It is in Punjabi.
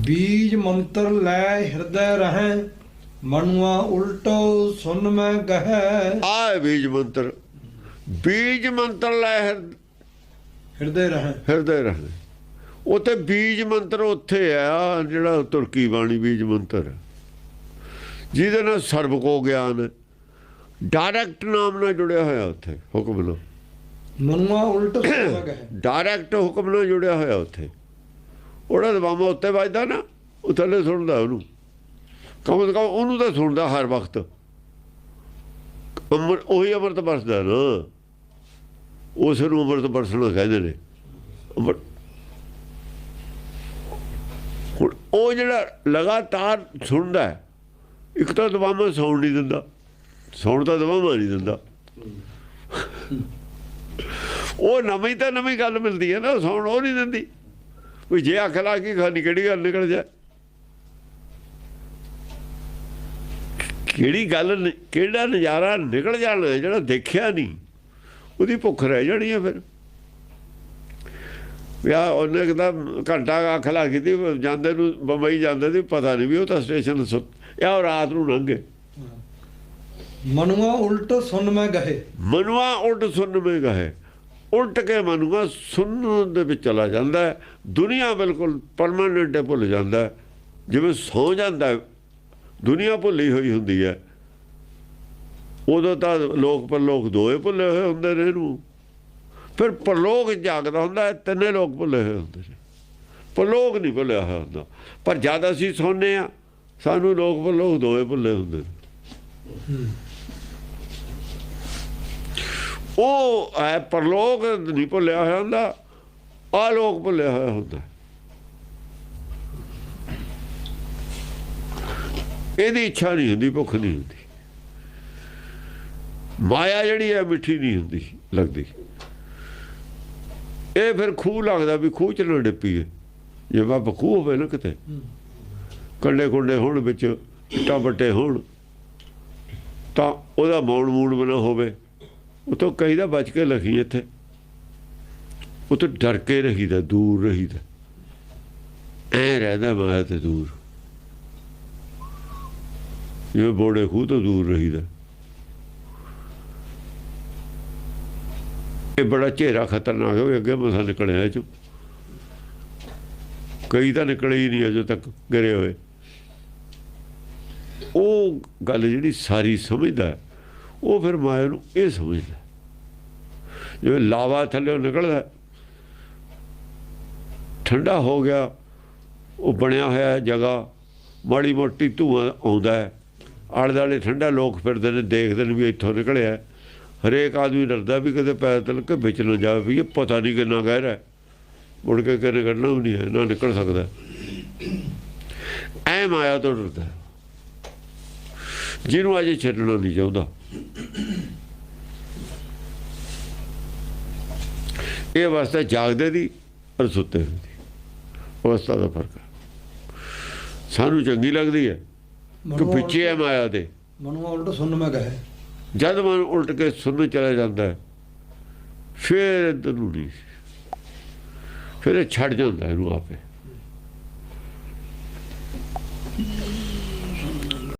ਬੀਜ ਮੰਤਰ ਲੈ ਹਿਰਦੈ ਰਹੈ ਮਨੁਆ ਉਲਟੋ ਸੁਨ ਮੈਂ ਗਹਿ। ਆਹ ਬੀਜ ਮੰਤਰ। ਬੀਜ ਮੰਤਰ ਲੈ ਹਿਰ- ਹਿਰਦੈ ਰਹੈ। ਹਿਰਦੇ ਰਹਿੰਦੇ ਉੱਥੇ ਬੀਜ ਮੰਤਰ ਉੱਥੇ ਆ ਜਿਹੜਾ ਤੁਰਕੀ ਬਾਣੀ ਬੀਜ ਮੰਤਰ। ਜਿਹਦੇ ਨਾਲ ਸਰਬ ਕੋ ਗਿਆਨ ਡਾਇਰੈਕਟ ਨਾਮ ਨਾਲ ਜੁੜਿਆ ਹੋਇਆ ਉੱਥੇ ਹੁਕਮ ਨਾਲ। ਮਨੁਆ ਉਲਟ ਸੁਨ ਮੈਂ ਗਹਿ। ਡਾਇਰੈਕਟ ਹੁਕਮ ਨਾਲ ਜੁੜਿਆ ਹੋਇਆ ਉੱਥੇ। ਉਹਦਾ ਦਬਾਮਾ ਉੱਤੇ ਵੱਜਦਾ ਨਾ, ਉਹ ਥੱਲੇ ਸੁਣਦਾ ਉਹਨੂੰ। ਕਮ ਸੇ ਕਮ ਉਹਨੂੰ ਤਾਂ ਸੁਣਦਾ ਹਰ ਵਕਤ। ਅਮਰ, ਉਹੀ ਅਮਰਤ ਵਰਸਦਾ ਨਾ। ਉਸ ਨੂੰ ਅਮਰਤ ਵਰਸਣਾ ਕਹਿੰਦੇ ਨੇ। ਅਮਰ ਉਹ ਜਿਹੜਾ ਲਗਾਤਾਰ ਸੁਣਦਾ ਇੱਕ ਤਾਂ ਦਬਾਮਾ ਸੌਣ ਨਹੀਂ ਦਿੰਦਾ। ਸੌਣ ਤਾਂ ਦਬਾਮਾ ਨਹੀਂ ਦਿੰਦਾ। ਉਹ ਨਵੀਂ ਤਾਂ ਨਵੀਂ ਗੱਲ ਮਿਲਦੀ ਹੈ ਨਾ, ਸੌਣ ਉਹ ਨਹੀਂ ਦਿੰਦੀ। ਵੀ ਜੇ ਅੱਖ ਲਾ ਕੇ ਖਾਣੀ ਕਿਹੜੀ ਗੱਲ ਨਿਕਲ ਜਾ? ਕਿਹੜੀ ਗੱਲ ਕਿਹੜਾ ਨਜ਼ਾਰਾ ਨਿਕਲ ਜਾਣਾ ਜਿਹੜਾ ਦੇਖਿਆ ਨਹੀਂ। ਉਹਦੀ ਭੁੱਖ ਰਹਿ ਜਾਣੀ ਹੈ ਫਿਰ। ਵਿਆਹ ਉਹਨੇ ਕਿਹਾ ਘੰਟਾ ਅੱਖ ਲਾ ਕੇ ਤੀ ਜਾਂਦੇ ਨੂੰ ਬੰਬਈ ਜਾਂਦੇ ਸੀ ਪਤਾ ਨਹੀਂ ਵੀ ਉਹ ਤਾਂ ਸਟੇਸ਼ਨ ਸੁੱਤ ਇਹ ਉਹ ਰਾਤ ਨੂੰ ਲੰਘੇ। ਮਨੁਆ ਉਲਟ ਸੁਨ ਮੈਂ ਗਹਿ। ਮਨੁਆ ਉਲਟ ਸੁਣ ਮੇ ਗਏ ਉਲਟ ਕੇ ਮਨੁਆ ਸੁਣਨ ਦੇ ਵਿੱਚ ਚਲਾ ਜਾਂਦਾ ਦੁਨੀਆ ਬਿਲਕੁਲ ਪਰਮਾਨੈਂਟ ਭੁੱਲ ਜਾਂਦਾ ਜਿਵੇਂ ਸੌ ਜਾਂਦਾ ਦੁਨੀਆ ਭੁੱਲੀ ਹੋਈ ਹੁੰਦੀ ਹੈ। ਉਦੋਂ ਤਾਂ ਲੋਕ ਪਰਲੋਕ ਦੋਏ ਭੁੱਲੇ ਹੋਏ ਹੁੰਦੇ ਨੇ ਇਹਨੂੰ। ਫਿਰ ਪਰਲੋਕ ਜਾਗਦਾ ਹੁੰਦਾ ਤਿੰਨੇ ਲੋਕ ਭੁੱਲੇ ਹੋਏ ਹੁੰਦੇ ਨੇ। ਪਰਲੋਕ ਨਹੀਂ ਭੁੱਲਿਆ ਹੋਇਆ ਹੁੰਦਾ। ਪਰ ਜਦ ਅਸੀਂ ਸੌਂਦੇ ਆ ਸਾਨੂੰ ਲੋਕ ਪਰਲੋਕ ਦੋਏ ਭੁੱਲੇ ਹੁੰਦੇ ਨੇ। ਉਹ ਹੈ ਪਰਲੋਕ ਨਹੀਂ ਭੁੱਲਿਆ ਹੋਇਆ ਹੁੰਦਾ, ਆ ਲੋਕ ਭੁੱਲਿਆ ਹੋਇਆ ਹੁੰਦਾ। ਇਹਦੀ ਇੱਛਾ ਨਹੀਂ ਹੁੰਦੀ, ਭੁੱਖ ਨਹੀਂ ਹੁੰਦੀ। ਮਾਇਆ ਜਿਹੜੀ ਹੈ ਮਿੱਠੀ ਨਹੀਂ ਹੁੰਦੀ, ਲੱਗਦੀ। ਇਹ ਫਿਰ ਖੂਹ ਲੱਗਦਾ ਵੀ ਖੂਹ ਚ ਨਾ ਡਿੱਪੀਏ ਜੇ ਬਾਪ ਖੂਹ ਹੋਵੇ ਨਾ ਕਿਤੇ। ਕੰਡੇ ਕੁੰਡੇ ਹੋਣ ਵਿੱਚ ਇੱਟਾਂ ਬੱਟੇ ਹੋਣ, ਤਾਂ ਉਹਦਾ ਮੌਣ ਮੂਣ ਬਣਾ ਹੋਵੇ। ਉਹ ਤੋਂ ਕਹੀਦਾ ਬਚ ਕੇ ਲਖੀ ਇੱਥੇ। ਉਹ ਤੋਂ ਡਰ ਕੇ ਰਹੀਦਾ ਦੂਰ ਰਹੀਦਾ ਐ ਰਹਿੰਦਾ ਮਾਇਆ ਤੇ ਦੂਰ। ਜਿਵੇਂ ਬੋੜੇ ਖੂਹ ਤੋਂ ਦੂਰ ਰਹੀਦਾ ਇਹ ਬੜਾ ਚਿਹਰਾ ਖਤਰਨਾਕ ਹੋ ਅੱਗੇ ਮਸਾ ਨਿਕਲਿਆ ਇਹ ਚੋਂ। ਕਈ ਤਾਂ ਨਿਕਲੇ ਹੀ ਨਹੀਂ ਅਜੇ ਤੱਕ, ਗਰੇ ਹੋਏ। ਉਹ ਗੱਲ ਜਿਹੜੀ ਸਾਰੀ ਸਮਝਦਾ ਉਹ ਫਿਰ ਮਾਇਆ ਨੂੰ ਇਹ ਸਮਝਦਾ। ਜਿਵੇਂ ਲਾਵਾ ਥੱਲੇ ਨਿਕਲਦਾ, ਠੰਡਾ ਹੋ ਗਿਆ, ਉਹ ਬਣਿਆ ਹੋਇਆ ਜਗ੍ਹਾ, ਮਾੜੀ ਮੋਟੀ ਧੂਆਂ ਆਉਂਦਾ ਹੈ। ਆਲੇ ਦੁਆਲੇ ਠੰਡਾ ਲੋਕ ਫਿਰਦੇ ਨੇ, ਦੇਖਦੇ ਨੇ ਵੀ ਇੱਥੋਂ ਨਿਕਲਿਆ ਹਰੇਕ ਆਦਮੀ ਡਰਦਾ ਵੀ ਕਿਤੇ ਪੈਰ ਤਲਕ ਕੇ ਵਿੱਚ ਨਾ ਜਾਵੇ ਵੀ ਇਹ ਪਤਾ ਨਹੀਂ ਕਿੰਨਾ ਗਹਿਰਾ ਹੈ। ਮੁੜ ਕੇ ਕਿਨੇ ਕੱਢਣਾ ਵੀ ਨਹੀਂ ਹੈ, ਨਾ ਨਿਕਲ ਸਕਦਾ। ਐ ਮਾਇਆ ਤੋਂ ਡਰਦਾ ਜਿਹਨੂੰ ਅਜੇ ਛੱਡਣਾ ਨਹੀਂ ਚਾਹੁੰਦਾ। ਇਹ ਅਵਸਥਾ ਜਾਗਦੇ ਦੀ ਔਰ ਸੁੱਤੇ ਹੋਏ ਦੀ। ਅਵਸਥਾ ਦਾ ਫ਼ਰਕ ਸਾਨੂੰ ਚੰਗੀ ਲੱਗਦੀ ਹੈ ਕਿ ਪਿੱਛੇ ਹੈ ਮਾਇਆ ਦੇ। ਮਨੁਆ ਉਲਟ ਸੁਨ ਮੈਂ ਗਹਿ ਜਦ ਮਨ ਉਲਟ ਕੇ ਸੁਣ ਚਲਾ ਜਾਂਦਾ ਹੈ ਫਿਰ ਨਹੀਂ। ਫਿਰ ਇਹ ਛੱਡ ਜਾਂਦਾ ਇਹਨੂੰ ਆਪੇ।